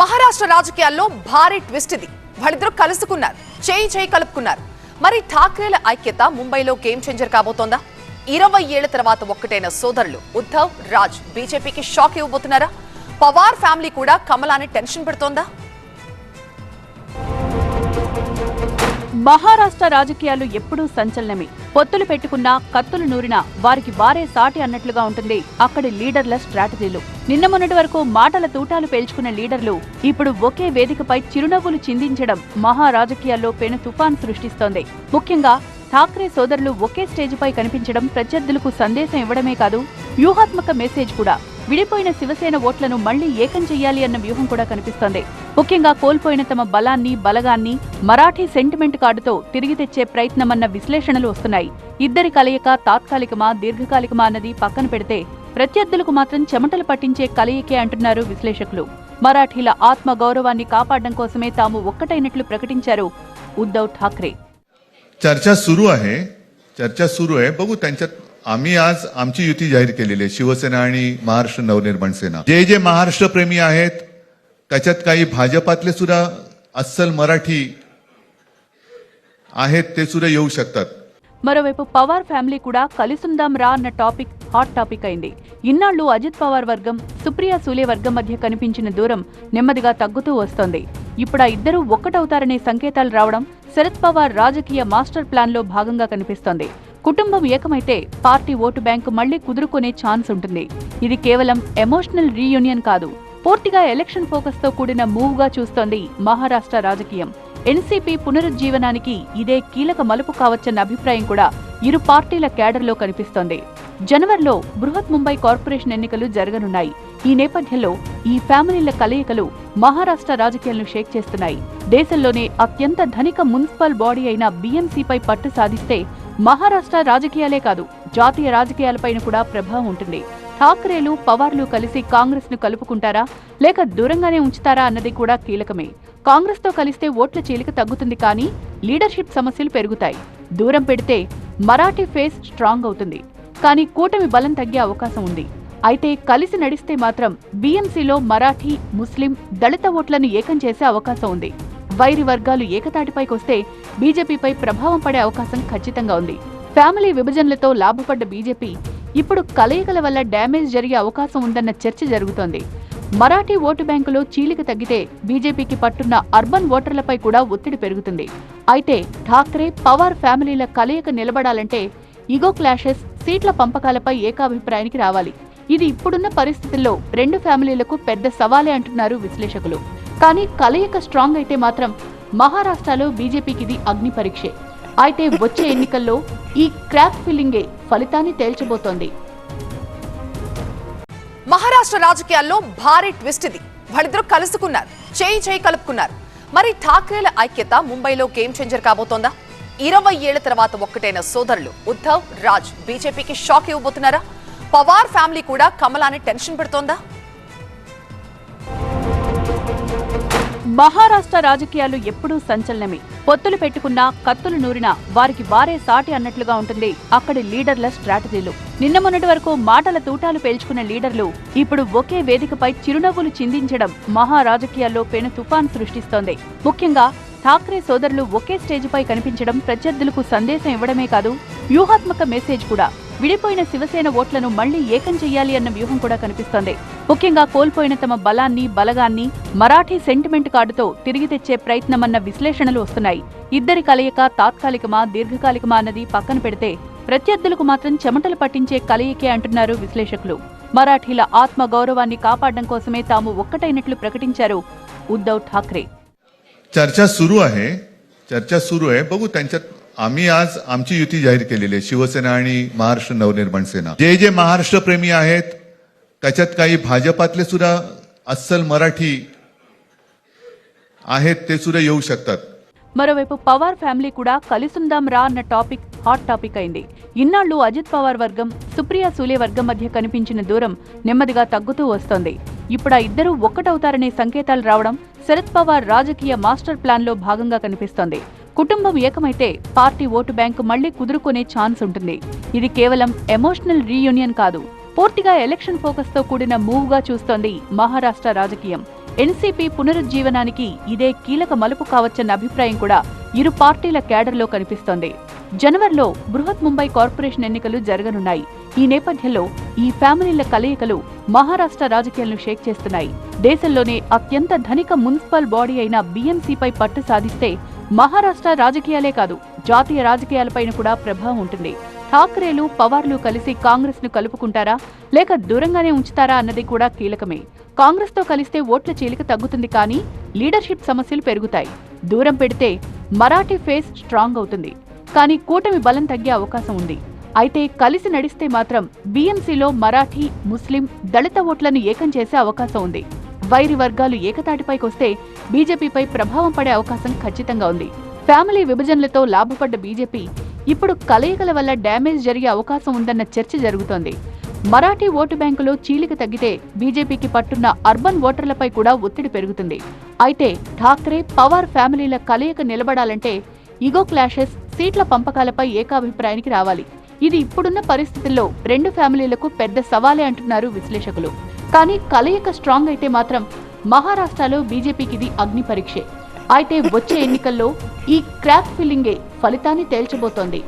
మహారాష్ట్ర రాజకీయాల్లో భారీ ట్విస్ట్ ఇది. వాళ్ళిద్దరూ కలుసుకున్నారు. చేయి చేయి కలుపుకున్నారు. మరి ఠాక్రేల ఐక్యత ముంబైలో గేమ్ చేంజర్ కాబోతోందా? ఇరవై ఏళ్ళ తర్వాత ఒక్కటైన సోదరులు ఉద్ధవ్ రాజ్ బీజేపీకి షాక్ ఇవ్వబోతున్నారా? పవార్ ఫ్యామిలీ కూడా కమలాన్ని టెన్షన్ పెడుతోందా? మహారాష్ట్ర రాజకీయాలు ఎప్పుడూ సంచలనమే. పొత్తులు పెట్టుకున్నా కత్తులు నూరినా వారికి వారే సాటి అన్నట్లుగా ఉంటుంది అక్కడి లీడర్ల స్ట్రాటజీలు. నిన్న మొన్నటి వరకు మాటల తూటాలు పేల్చుకున్న లీడర్లు ఇప్పుడు ఒకే వేదికపై చిరునవ్వులు చిందించడం మహా రాజకీయాల్లో పెను తుఫాన్ సృష్టిస్తోంది. ముఖ్యంగా ఠాక్రే సోదరులు ఒకే స్టేజిపై కనిపించడం ప్రత్యర్థులకు సందేశం ఇవ్వడమే కాదు వ్యూహాత్మక మెసేజ్ కూడా. విడిపోయిన శివసేన ఓట్లను మళ్ళీ ఏకం చేయాలి అన్న వ్యూహం కూడా కనిపిస్తోంది. ముఖ్యంగా కోల్పోయిన తమ బలాన్ని బలగాన్ని మరాఠీ సెంటిమెంట్ కార్డుతో తిరిగి తెచ్చే ప్రయత్నమన్న విశ్లేషణలు వస్తున్నాయి. ఇద్దరి కలయిక తాత్కాలికమా దీర్ఘకాలికమా అన్నది పక్కన పెడితే ప్రత్యర్థులకు మాత్రం చెమటలు పట్టించే కలయికే అంటున్నారు విశ్లేషకులు. మరాఠీల ఆత్మ గౌరవాన్ని కాపాడడం కోసమే తాము ఒక్కటైనట్లు ప్రకటించారు ఉద్దవ్ ఠాక్రే. చర్చ సురు చర్చ సురు सुरू आहे बघू त्यांच्यात आम्ही आज आमची युती जाहीर केलेली आहे शिवसेना आणि महाराष्ट्र नवनिर्माण सेना जे जे महाराष्ट्र प्रेमी आहेत त्याच्यात काही भाजपातले सुद्धा अस्सल मराठी आहेत ते सुद्धा येऊ शकतात మరోవైపు పవార్ ఫ్యామిలీ కూడా కలిసుందాం రా అన్న టాపిక్ హాట్ టాపిక్ అయింది ఇన్నాళ్లు అజిత్ పవార్ వర్గం సుప్రియా సూలే వర్గం మధ్య కనిపించిన దూరం నెమ్మదిగా తగ్గుతూ వస్తోంది ఇప్పుడు ఆ ఇద్దరూ ఒక్కటవుతారనే సంకేతాలు రావడం శరద్ పవార్ రాజకీయ మాస్టర్ ప్లాన్ లో భాగంగా కనిపిస్తోంది కుటుంబం ఏకమైతే పార్టీ ఓటు బ్యాంకు మళ్ళీ కుదురుకునే ఛాన్స్ ఉంటుంది. ఇది కేవలం ఎమోషనల్ రీయూనియన్ కాదు. పూర్తిగా ఎలక్షన్ ఫోకస్తో కూడిన మూవ్గా చూస్తోంది మహారాష్ట్ర రాజకీయం. ఎన్సీపీ పునరుజ్జీవనానికి ఇదే కీలక మలుపు కావచ్చన్న అభిప్రాయం కూడా ఇరు పార్టీల క్యాడర్లో కనిపిస్తోంది. జనవరిలో బృహత్ ముంబై కార్పొరేషన్ ఎన్నికలు జరగనున్నాయి. ఈ నేపథ్యంలో ఈ ఫ్యామిలీల కలయికలు మహారాష్ట్ర రాజకీయాలను షేక్ చేస్తున్నాయి. దేశంలోనే అత్యంత ధనిక మున్సిపల్ బాడీ అయిన బీఎంసీపై పట్టు సాధిస్తే మహారాష్ట్ర రాజకీయాలే కాదు జాతీయ రాజకీయాలపైన కూడా ప్రభావం ఉంటుంది. ఠాక్రేలు పవార్లు కలిసి కాంగ్రెస్ను కలుపుకుంటారా? లేక దూరంగానే ఉంచుతారా అన్నది కూడా కీలకమే. కాంగ్రెస్తో కలిస్తే ఓట్ల చీలిక తగ్గుతుంది కానీ లీడర్షిప్ సమస్యలు పెరుగుతాయి. దూరం పెడితే మరాఠీ ఫేస్ స్ట్రాంగ్ అవుతుంది. కానీ కూటమి బలం తగ్గే అవకాశం ఉంది. అయితే కలిసి నడిస్తే మాత్రం బీఎంసీలో మరాఠీ ముస్లిం దళిత ఓట్లను ఏకం చేసే అవకాశం ఉంది. వైరి వర్గాలు ఏకతాటిపైకొస్తే బీజేపీపై ప్రభావం పడే అవకాశం ఖచ్చితంగా ఉంది. ఫ్యామిలీ విభజనలతో లాభపడ్డ బీజేపీ ఇప్పుడు కలయికల వల్ల డ్యామేజ్ జరిగే అవకాశం ఉందన్న చర్చ జరుగుతోంది. మరాఠీ ఓటు బ్యాంకులో చీలిక తగ్గితే బీజేపీకి పట్టున్న అర్బన్ ఓటర్లపై కూడా ఒత్తిడి పెరుగుతుంది. అయితే ఠాక్రే పవార్ ఫ్యామిలీల కలయిక నిలబడాలంటే ఇగో క్లాషెస్ సీట్ల పంపకాలపై ఏకాభిప్రాయానికి రావాలి. ఇది ఇప్పుడున్న పరిస్థితుల్లో రెండు ఫ్యామిలీలకు పెద్ద సవాలే అంటున్నారు విశ్లేషకులు. కానీ కలయిక స్ట్రాంగ్ అయితే మాత్రం మహారాష్ట్రలో బీజేపీకి ఇది అగ్ని పరీక్షే. అయితే వచ్చే ఎన్నికల్లో ఈ క్రాక్ ఫిల్లింగే ఫలితాన్ని తేల్చబోతోంది. మహారాష్ట్ర రాజకీయాల్లో భారీ ట్విస్ట్ ఇది. వాళ్ళిద్దరూ కలుసుకున్నారు. చేయి చేయి కలుపుకున్నారు. మరి ఠాక్రేల ఐక్యత ముంబైలో గేమ్ చేంజర్ కాబోతోందా? ఇరవై ఏళ్ళ తర్వాత ఒక్కటైన సోదరులు ఉద్ధవ్ రాజ్ బీజేపీకి షాక్ ఇవ్వబోతున్నారా? పవార్ ఫ్యామిలీ కూడా కమలాన్ని టెన్షన్ పెడుతోందా? మహారాష్ట్ర రాజకీయాలు ఎప్పుడూ సంచలనమే. పొత్తులు పెట్టుకున్నా కత్తులు నూరినా వారికి వారే సాటి అన్నట్లుగా ఉంటుంది అక్కడి లీడర్ల స్ట్రాటజీలు. నిన్న మొన్నటి వరకు మాటల తూటాలు పేల్చుకున్న లీడర్లు ఇప్పుడు ఒకే వేదికపై చిరునవ్వులు చిందించడం మహా రాజకీయాల్లో పెను తుఫాన్ సృష్టిస్తోంది. ముఖ్యంగా ఠాక్రే సోదరులు ఒకే స్టేజ్పై కనిపించడం ప్రత్యర్థులకు సందేశం ఇవ్వడమే కాదు వ్యూహాత్మక మెసేజ్ కూడా. విడిపోయిన శివసేన ఓట్లను మళ్ళీ ఏకం చేయాలి అన్న వ్యూహం కూడా కనిపిస్తోంది. ముఖ్యంగా కోల్పోయిన తమ బలాన్ని బలగాన్ని మరాఠీ సెంటిమెంట్ కార్డుతో తిరిగి తెచ్చే ప్రయత్నమన్న విశ్లేషణలు వస్తున్నాయి. ఇద్దరి కలయిక తాత్కాలికమా దీర్ఘకాలికమా అన్నది పక్కన పెడితే ప్రత్యర్థులకు మాత్రం చెమటలు పట్టించే కలయికే అంటున్నారు విశ్లేషకులు. మరాఠీల ఆత్మ గౌరవాన్ని కాపాడడం కోసమే తాము ఒక్కటైనట్లు ప్రకటించారు ఉద్దవ్ ఠాక్రే. చర్చ సురు చర్చ సురు सुरू आहे बघू त्यांच्यात आम्ही आज आमची युती जाहीर केलेली आहे शिवसेना आणि महाराष्ट्र नवनिर्माण सेना जे जे महाराष्ट्र प्रेमी आहेत त्याच्यात काही भाजपातले सुद्धा अस्सल मराठी आहेत ते सुद्धा येऊ शकतात మరోవైపు పవార్ ఫ్యామిలీ కూడా కలిసుందాం రా అన్న టాపిక్ హాట్ టాపిక్ అయింది ఇన్నాళ్లు అజిత్ పవార్ వర్గం సుప్రియా సూలే వర్గం మధ్య కనిపించిన దూరం నెమ్మదిగా తగ్గుతూ వస్తోంది ఇప్పుడు ఆ ఇద్దరూ ఒక్కటవుతారనే సంకేతాలు రావడం శరద్ పవార్ రాజకీయ మాస్టర్ ప్లాన్ లో భాగంగా కనిపిస్తోంది కుటుంబం ఏకమైతే పార్టీ ఓటు బ్యాంకు మళ్ళీ కుదురుకునే ఛాన్స్ ఉంటుంది. ఇది కేవలం ఎమోషనల్ రీయూనియన్ కాదు. పూర్తిగా ఎలక్షన్ ఫోకస్తో కూడిన మూవ్గా చూస్తోంది మహారాష్ట్ర రాజకీయం. ఎన్సీపీ పునరుజ్జీవనానికి ఇదే కీలక మలుపు కావచ్చన్న అభిప్రాయం కూడా ఇరు పార్టీల క్యాడర్లో కనిపిస్తోంది. జనవరిలో బృహత్ ముంబై కార్పొరేషన్ ఎన్నికలు జరగనున్నాయి. ఈ నేపథ్యంలో ఈ ఫ్యామిలీల కలయికలు మహారాష్ట్ర రాజకీయాలను షేక్ చేస్తున్నాయి. దేశంలోనే అత్యంత ధనిక మున్సిపల్ బాడీ అయిన బీఎంసీపై పట్టు సాధిస్తే మహారాష్ట్ర రాజకీయాలే కాదు జాతీయ రాజకీయాలపైన కూడా ప్రభావం ఉంటుంది. ఠాక్రేలు పవార్లు కలిసి కాంగ్రెస్ను కలుపుకుంటారా? లేక దూరంగానే ఉంచుతారా అన్నది కూడా కీలకమే. కాంగ్రెస్తో కలిస్తే ఓట్ల చీలిక తగ్గుతుంది కానీ లీడర్షిప్ సమస్యలు పెరుగుతాయి. దూరం పెడితే మరాఠీ ఫేస్ స్ట్రాంగ్ అవుతుంది. కానీ కూటమి బలం తగ్గే అవకాశం ఉంది. అయితే కలిసి నడిస్తే మాత్రం బీఎంసీలో మరాఠీ ముస్లిం దళిత ఓట్లను ఏకం చేసే అవకాశం ఉంది. వైరి వర్గాలు ఏకతాటిపైకొస్తే బీజేపీపై ప్రభావం పడే అవకాశం ఖచ్చితంగా ఉంది. ఫ్యామిలీ విభజనలతో లాభపడ్డ బీజేపీ ఇప్పుడు కలయికల వల్ల డ్యామేజ్ జరిగే అవకాశం ఉందన్న చర్చ జరుగుతోంది. మరాఠీ ఓటు బ్యాంకులో చీలిక తగ్గితే బీజేపీకి పట్టున్న అర్బన్ ఓటర్లపై కూడా ఒత్తిడి పెరుగుతుంది. అయితే ఠాక్రే పవార్ ఫ్యామిలీల కలయిక నిలబడాలంటే ఇగో క్లాషెస్ సీట్ల పంపకాలపై ఏకాభిప్రాయానికి రావాలి. ఇది ఇప్పుడున్న పరిస్థితుల్లో రెండు ఫ్యామిలీలకు పెద్ద సవాలే అంటున్నారు విశ్లేషకులు. కానీ కలయిక స్ట్రాంగ్ అయితే మాత్రం మహారాష్ట్రలో బీజేపీకి ఇది అగ్ని పరీక్షే. అయితే వచ్చే ఎన్నికల్లో ఈ క్రాక్ ఫిల్లింగే ఫలితాన్ని తేల్చబోతోంది.